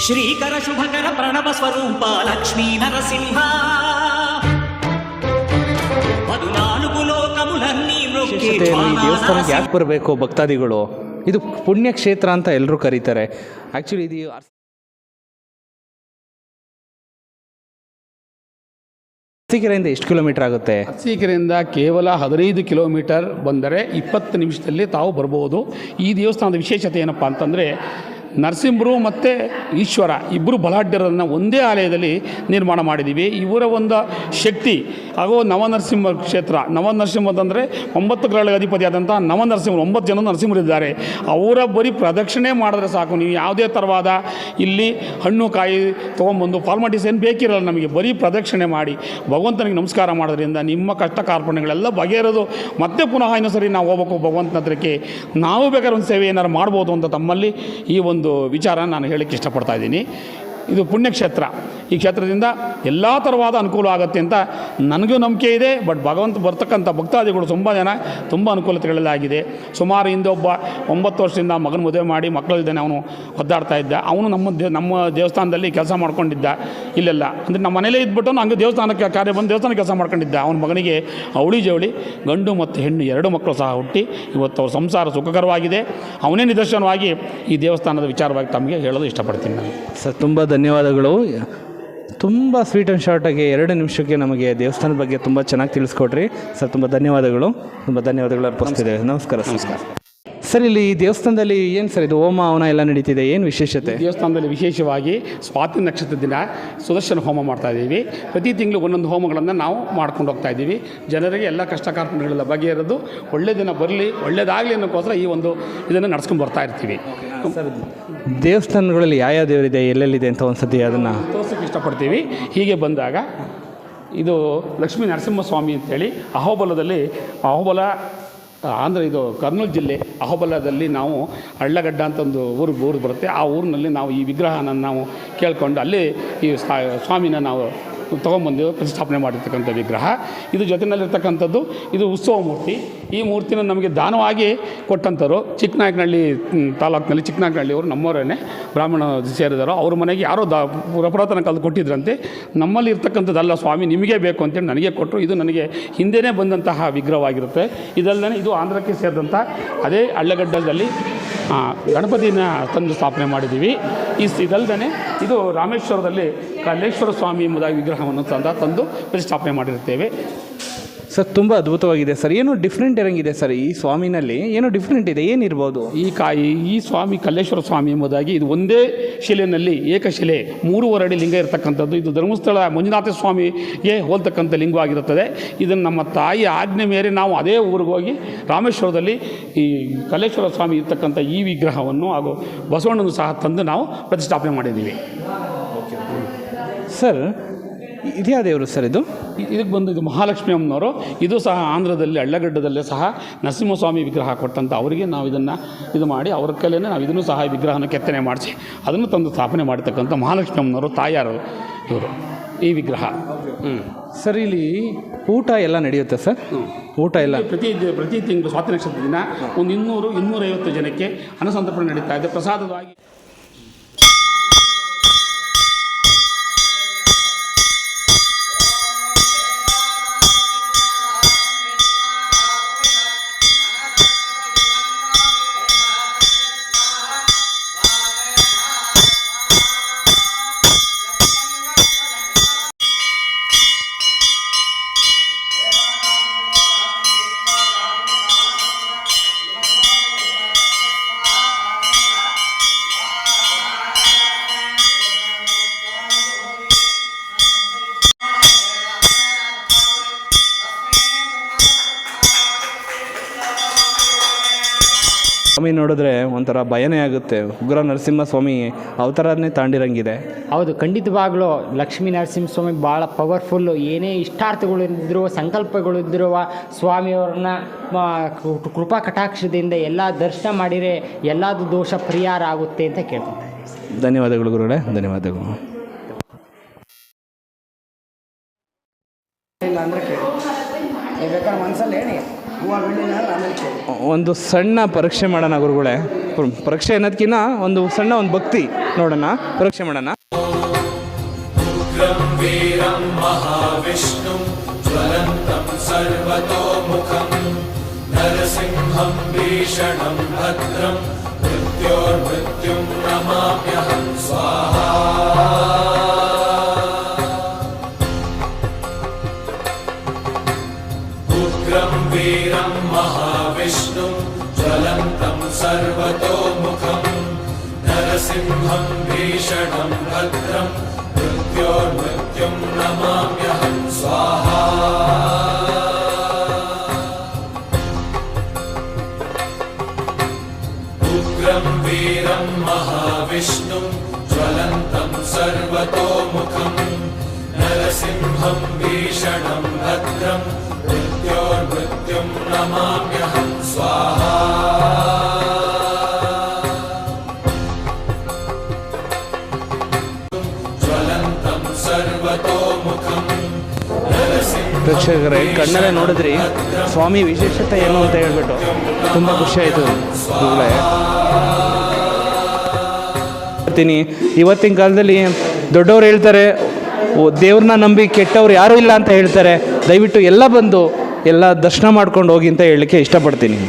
ಶ್ರೀಕರ ಶುಭಕರ ಪ್ರಣವ ಸ್ವರೂಪ ಲಕ್ಷ್ಮೀ ನರಸಿಂಹ పదునాలుగు లోకములన్నీ మ్రొక్కి ವಿಶೇಷತೆ ಈ ದೇವಸ್ಥಾನಕ್ಕೆ ಯಾಕೆ ಬರಬೇಕು ಭಕ್ತಾದಿಗಳು ಇದು ಪುಣ್ಯ ಕ್ಷೇತ್ರ ಅಂತ ಎಲ್ಲರೂ ಕರೀತಾರೆ ಆ್ಯಕ್ಚುಲಿ ಇದು ಅರಸೀಕೆರೆಯಿಂದ ಎಷ್ಟು ಕಿಲೋಮೀಟರ್ ಆಗುತ್ತೆ ಅರಸೀಕೆರೆಯಿಂದ ಕೇವಲ ಹದಿನೈದು ಕಿಲೋಮೀಟರ್ ಬಂದರೆ ಇಪ್ಪತ್ತು ನಿಮಿಷದಲ್ಲಿ ತಾವು ಬರ್ಬೋದು ಈ ದೇವಸ್ಥಾನದ ವಿಶೇಷತೆ ಏನಪ್ಪ ಅಂತಂದರೆ ನರಸಿಂಹರು ಮತ್ತು ಈಶ್ವರ ಇಬ್ಬರು ಬಲಾಢ್ಯರನ್ನು ಒಂದೇ ಆಲಯದಲ್ಲಿ ನಿರ್ಮಾಣ ಮಾಡಿದ್ದೀವಿ ಇವರ ಒಂದು ಶಕ್ತಿ ಹಾಗೂ ನವನರಸಿಂಹ ಕ್ಷೇತ್ರ. ನವನರಸಿಂಹದಂದರೆ ಒಂಬತ್ತು ಗ್ರಹಗಳ ಅಧಿಪತಿಯಾದಂಥ ನವನರಸಿಂಹರು, ಒಂಬತ್ತು ಜನ ನರಸಿಂಹರಿದ್ದಾರೆ. ಅವರ ಬರೀ ಪ್ರದಕ್ಷಿಣೆ ಮಾಡಿದ್ರೆ ಸಾಕು. ನೀವು ಯಾವುದೇ ಥರವಾದ ಇಲ್ಲಿ ಹಣ್ಣು, ಕಾಯಿ ತೊಗೊಂಬಂದು ಫಾರ್ಮಾಲಿಟೀಸ್ ಏನು ಬೇಕಿರಲ್ಲ ನಮಗೆ, ಬರೀ ಪ್ರದಕ್ಷಿಣೆ ಮಾಡಿ. ಭಗವಂತನಿಗೆ ನಮಸ್ಕಾರ ಮಾಡೋದ್ರಿಂದ ನಿಮ್ಮ ಕಷ್ಟ ಕಾರ್ಪಣ್ಯಗಳೆಲ್ಲ ಬಗೆಹರೋದು ಮತ್ತೆ ಪುನಃ ಇನ್ನೊಂದು ಸರಿ ನಾವು ಹೋಗ್ಬೇಕು ಭಗವಂತನ ಹತ್ರಕ್ಕೆ. ನಾವು ಬೇಕಾದ್ರೆ ಒಂದು ಸೇವೆ ಏನಾರು ಮಾಡ್ಬೋದು ಅಂತ ತಮ್ಮಲ್ಲಿ ಈ ಒಂದು ವಿಚಾರ ನಾನು ಹೇಳಕ್ಕೆ ಇಷ್ಟಪಡ್ತಾ ಇದ್ದೀನಿ. ಇದು ಪುಣ್ಯಕ್ಷೇತ್ರ. ಈ ಕ್ಷೇತ್ರದಿಂದ ಎಲ್ಲ ಥರವಾದ ಅನುಕೂಲ ಆಗುತ್ತೆ ಅಂತ ನನಗೂ ನಂಬಿಕೆ ಇದೆ, ಬಟ್ ಭಗವಂತ ಬರ್ತಕ್ಕಂಥ ಭಕ್ತಾದಿಗಳು ತುಂಬ ಜನ ತುಂಬ ಅನುಕೂಲತೆಗಳೆಲ್ಲ ಆಗಿದೆ. ಸುಮಾರು ಹಿಂದೆ ಒಬ್ಬ ಒಂಬತ್ತು ವರ್ಷದಿಂದ ಮಗನ ಮದುವೆ ಮಾಡಿ ಮಕ್ಕಳಿದ್ದಾನೆ, ಅವನು ಒದ್ದಾಡ್ತಾ ಇದ್ದ. ಅವನು ನಮ್ಮ ದೇ, ನಮ್ಮ ದೇವಸ್ಥಾನದಲ್ಲಿ ಕೆಲಸ ಮಾಡ್ಕೊಂಡಿದ್ದ. ಇಲ್ಲೆಲ್ಲ. ಅಂದರೆ ನಮ್ಮ ಮನೇಲೇ ಇದ್ಬಿಟ್ಟು ಹಂಗೆ ದೇವಸ್ಥಾನಕ್ಕೆ, ಕಾರ್ಯ ಬಂದು ದೇವಸ್ಥಾನ ಕೆಲಸ ಮಾಡ್ಕೊಂಡಿದ್ದ. ಅವನ ಮಗನಿಗೆ ಅವಳಿ ಜವಳಿ, ಗಂಡು ಮತ್ತು ಹೆಣ್ಣು ಎರಡು ಮಕ್ಕಳು ಸಹ ಹುಟ್ಟಿ ಇವತ್ತು ಅವ್ರ ಸಂಸಾರ ಸುಖಕರವಾಗಿದೆ. ಅವನೇ ನಿದರ್ಶನವಾಗಿ ಈ ದೇವಸ್ಥಾನದ ವಿಚಾರವಾಗಿ ತಮಗೆ ಹೇಳಲು ಇಷ್ಟಪಡ್ತೀನಿ ನಾನು. ಸರ್, ತುಂಬ ಧನ್ಯವಾದಗಳು. ತುಂಬ ಸ್ವೀಟ್ ಆ್ಯಂಡ್ ಶಾರ್ಟಾಗಿ ಎರಡು ನಿಮಿಷಕ್ಕೆ ನಮಗೆ ದೇವಸ್ಥಾನದ ಬಗ್ಗೆ ತುಂಬ ಚೆನ್ನಾಗಿ ತಿಳಿಸ್ಕೊಟ್ರಿ. ಸರ್ ತುಂಬ ಧನ್ಯವಾದಗಳು. ತುಂಬ ಧನ್ಯವಾದಗಳು ಅರ್ಪಿಸ್ತಿದ್ದೇವೆ ನಮಸ್ಕಾರ. ನಮಸ್ಕಾರ ಸರ್. ಇಲ್ಲಿ ಈ ದೇವಸ್ಥಾನದಲ್ಲಿ ಏನು ಸರ್ ಇದು? ಹೋಮ ಹವನ ಎಲ್ಲ ನಡೀತಿದೆ. ಏನು ವಿಶೇಷತೆ? ದೇವಸ್ಥಾನದಲ್ಲಿ ವಿಶೇಷವಾಗಿ ಸ್ವಾತಿ ನಕ್ಷತ್ರ ದಿನ ಸುದರ್ಶನ ಹೋಮ ಮಾಡ್ತಾ ಇದ್ದೀವಿ. ಪ್ರತಿ ತಿಂಗಳು ಒಂದೊಂದು ಹೋಮಗಳನ್ನು ನಾವು ಮಾಡ್ಕೊಂಡು ಹೋಗ್ತಾ ಇದ್ದೀವಿ. ಜನರಿಗೆ ಎಲ್ಲ ಕಷ್ಟ ಕಾರ್ಪಣ್ಯಗಳೆಲ್ಲ ಬಗೆಹರಿದು ಒಳ್ಳೆ ದಿನ ಬರಲಿ ಒಳ್ಳೇದಾಗಲಿ ಅನ್ನೋಕ್ಕೋಸ್ಕರ ಈ ಒಂದು ಇದನ್ನು ನಡ್ಸ್ಕೊಂಡು ಬರ್ತಾ ಇರ್ತೀವಿ. ದೇವಸ್ಥಾನಗಳಲ್ಲಿ ಯಾವ ಯಾವ ದೇವರಿದೆ, ಎಲ್ಲೆಲ್ಲಿದೆ ಅಂತ ಒಂದ್ಸತಿ ಅದನ್ನು ತೋರ್ಸೋಕ್ಕೆ ಇಷ್ಟಪಡ್ತೀವಿ. ಹೀಗೆ ಬಂದಾಗ ಇದು ಲಕ್ಷ್ಮೀ ನರಸಿಂಹಸ್ವಾಮಿ ಅಂತೇಳಿ ಅಹೋಬಲದಲ್ಲಿ ಅಹೋಬಲ ಅಂದರೆ ಇದು ಕರ್ನೂಲ್ ಜಿಲ್ಲೆ ಅಹೋಬಲದಲ್ಲಿ ನಾವು ಹಳ್ಳಗಡ್ಡ ಅಂತ ಒಂದು ಊರು ಊರು ಬರುತ್ತೆ. ಆ ಊರಿನಲ್ಲಿ ನಾವು ಈ ವಿಗ್ರಹನ ನಾವು ಕೇಳ್ಕೊಂಡು ಅಲ್ಲಿ ಈ ಸ್ವಾ- ಸ್ವಾಮಿನ ನಾವು ತೊಗೊಂಬಂದು ಪ್ರತಿಷ್ಠಾಪನೆ ಮಾಡಿರ್ತಕ್ಕಂಥ ವಿಗ್ರಹ. ಇದು ಜೊತೆಯಲ್ಲಿರ್ತಕ್ಕಂಥದ್ದು ಇದು ಉತ್ಸವ ಮೂರ್ತಿ ಈ ಮೂರ್ತಿನ ನಮಗೆ ದಾನವಾಗಿ ಕೊಟ್ಟಂಥವ್ರು ಚಿಕ್ಕನಾಯಕನಹಳ್ಳಿ ತಾಲೂಕಿನಲ್ಲಿ ಚಿಕ್ಕನಾಯಕನಹಳ್ಳಿ ಅವರು ನಮ್ಮವರೇ ಬ್ರಾಹ್ಮಣ ಸೇರಿದಾರೋ ಅವ್ರ ಮನೆಗೆ ಯಾರೋ ದಾ ಪುರಾತನ ಕಾಲದ ಕೊಟ್ಟಿದ್ರಂತೆ. ನಮ್ಮಲ್ಲಿ ಇರ್ತಕ್ಕಂಥದ್ದಲ್ಲ ಸ್ವಾಮಿ, ನಿಮಗೆ ಬೇಕು ಅಂತೇಳಿ ನನಗೆ ಕೊಟ್ಟರು. ಇದು ನನಗೆ ಹಿಂದೆಯೇ ಬಂದಂತಹ ವಿಗ್ರಹವಾಗಿರುತ್ತೆ. ಇದಲ್ಲದೇ ಇದು ಆಂಧ್ರಕ್ಕೆ ಸೇರಿದಂಥ ಅದೇ ಹಳ್ಳೆಗಡ್ಡದಲ್ಲಿ ಗಣಪತಿನ ತಂದು ಸ್ಥಾಪನೆ ಮಾಡಿದ್ದೀವಿ. ಈ ಇದಲ್ಲದೇ ಇದು ರಾಮೇಶ್ವರದಲ್ಲಿ ಕಲ್ಲೇಶ್ವರ ಸ್ವಾಮಿ ಎಂಬುದಾಗಿ ವಿಗ್ರಹವನ್ನು ತಂದ, ತಂದು ಪ್ರತಿಷ್ಠಾಪನೆ ಮಾಡಿರುತ್ತೇವೆ. ಸರ್ ತುಂಬ ಅದ್ಭುತವಾಗಿದೆ ಸರ್. ಏನು ಡಿಫ್ರೆಂಟ್ ಇರಂಗಿದೆ ಸರ್ ಈ ಸ್ವಾಮಿನಲ್ಲಿ. ಏನು ಡಿಫ್ರೆಂಟ್ ಇದೆ ಏನಿರ್ಬೋದು? ಈ ಕಾಯಿ ಈ ಸ್ವಾಮಿ ಕಲ್ಲೇಶ್ವರ ಸ್ವಾಮಿ ಎಂಬುದಾಗಿ ಇದು ಒಂದೇ ಶಿಲೆಯಲ್ಲಿ ಏಕಶಿಲೆ ಮೂರುವರೆ ಅಡಿ ಲಿಂಗ ಇರತಕ್ಕಂಥದ್ದು. ಇದು ಧರ್ಮಸ್ಥಳ ಮಂಜುನಾಥ ಸ್ವಾಮಿಗೆ ಹೋಲ್ತಕ್ಕಂಥ ಲಿಂಗವಾಗಿರುತ್ತದೆ. ಇದನ್ನು ನಮ್ಮ ತಾಯಿ ಆಜ್ಞೆ ಮೇರೆ ನಾವು ಅದೇ ಊರಿಗೆ ಹೋಗಿ ರಾಮೇಶ್ವರದಲ್ಲಿ ಈ ಕಲ್ಲೇಶ್ವರ ಸ್ವಾಮಿ ಇರ್ತಕ್ಕಂಥ ಈ ವಿಗ್ರಹವನ್ನು ಹಾಗೂ ಬಸವಣ್ಣನ ಸಹ ತಂದು ನಾವು ಪ್ರತಿಷ್ಠಾಪನೆ ಮಾಡಿದ್ದೀವಿ. ಸರ್ ಇದ್ಯಾ ದೇವರು ಸರ್ ಇದು? ಇದಕ್ಕೆ ಬಂದು ಇದು ಮಹಾಲಕ್ಷ್ಮಿ ಅಮ್ಮನವರು. ಇದು ಸಹ ಆಂಧ್ರದಲ್ಲಿ ಹಳ್ಳಗಡ್ಡದಲ್ಲೇ ಸಹ ನರಸಿಂಹಸ್ವಾಮಿ ವಿಗ್ರಹ ಕೊಟ್ಟಂಥ ಅವರಿಗೆ ನಾವು ಇದನ್ನು ಇದು ಮಾಡಿ ಅವ್ರ ಕಲೆಯೇ ನಾವು ಇದನ್ನು ಸಹ ಈ ವಿಗ್ರಹನ ಕೆತ್ತನೆ ಮಾಡಿಸಿ ಅದನ್ನು ತಂದು ಸ್ಥಾಪನೆ ಮಾಡಿರ್ತಕ್ಕಂಥ ಮಹಾಲಕ್ಷ್ಮಿ ಅಮ್ಮನವರು ತಾಯಾರು ಇವರು ಈ ವಿಗ್ರಹ. ಹ್ಞೂ ಸರ್ ಇಲ್ಲಿ ಊಟ ಎಲ್ಲ ನಡೆಯುತ್ತೆ ಸರ್? ಊಟ ಎಲ್ಲ? ಪ್ರತಿ ಪ್ರತಿ ತಿಂಗಳು ಸ್ವಾತಂತ್ರ್ಯ ನಕ್ಷತ್ರ ದಿನ ಒಂದು ಇನ್ನೂರು ಇನ್ನೂರೈವತ್ತು ಜನಕ್ಕೆ ಅನ್ನಸಂತರ್ಪಣೆ ನಡೀತಾ ಇದೆ. ಪ್ರಸಾದವಾಗಿ ಸ್ವಾಮಿ ನೋಡಿದ್ರೆ ಒಂಥರ ಭಯನೇ ಆಗುತ್ತೆ. ಉಗ್ರ ನರಸಿಂಹ ಸ್ವಾಮಿ ಅವತಾರನೇ ತಾಂಡಿರಂಗಿದೆ. ಹೌದು ಖಂಡಿತವಾಗ್ಲೂ ಲಕ್ಷ್ಮೀ ನರಸಿಂಹಸ್ವಾಮಿ ಭಾಳ ಪವರ್ಫುಲ್ಲು ಏನೇ ಇಷ್ಟಾರ್ಥಗಳು ಇದ್ದರೂ ಸಂಕಲ್ಪಗಳು ಇದ್ದಿರುವ ಸ್ವಾಮಿಯವ್ರನ್ನ ಕೃಪಾ ಕಟಾಕ್ಷದಿಂದ ಎಲ್ಲ ದರ್ಶನ ಮಾಡಿದರೆ ಎಲ್ಲದು ದೋಷ ಪರಿಹಾರ ಆಗುತ್ತೆ ಅಂತ ಕೇಳ್ತಾರೆ. ಧನ್ಯವಾದಗಳು ಗುರುಗಳೇ ಧನ್ಯವಾದಗಳು. ಇಲ್ಲ ಅಂದರೆ ಕೇಳಿ. ಬೇಕಾದ್ರೆ ಮನಸ್ಸಲ್ಲಿ ಹೇಳಿ. ಒಂದು ಸಣ್ಣ ಪರೀಕ್ಷೆ ಮಾಡೋಣ ಗುರುಗಳೇ. ಪರೀಕ್ಷೆ ಅನ್ನೋದಕ್ಕಿಂತ ಒಂದು ಸಣ್ಣ ಒಂದು ಭಕ್ತಿ ನೋಡೋಣ. ಪರೀಕ್ಷೆ ಮಾಡೋಣ. ज्वलन्तं सर्वतोमुखम् नरसिंहम् भद्रम् मृत्यो मृत्युम् नमाम्यहम् स्वाहा। उग्रं वीरं महाविष्णुं ज्वलन्तं सर्वतोमुखम् नरसिंहं भीषणं भद्रम् ಪ್ರೇಕ್ಷಕರೇ, ಕಣ್ಣಲ್ಲೇ ನೋಡಿದ್ರಿ, ಸ್ವಾಮಿ ವಿಶೇಷತೆ ಏನು ಅಂತ ಹೇಳ್ಬಿಟ್ಟು ತುಂಬ ಖುಷಿ ಆಯಿತು ಬರ್ತೀನಿ ಇವತ್ತಿನ ಕಾಲದಲ್ಲಿ ದೊಡ್ಡವ್ರು ಹೇಳ್ತಾರೆ ದೇವ್ರನ್ನ ನಂಬಿ ಕೆಟ್ಟವ್ರು ಯಾರೂ ಇಲ್ಲ ಅಂತ ಹೇಳ್ತಾರೆ. ದಯವಿಟ್ಟು ಎಲ್ಲ ಬಂದು ಎಲ್ಲ ದರ್ಶನ ಮಾಡ್ಕೊಂಡು ಹೋಗಿ ಅಂತ ಹೇಳಲಿಕ್ಕೆ ಇಷ್ಟಪಡ್ತೀನಿ.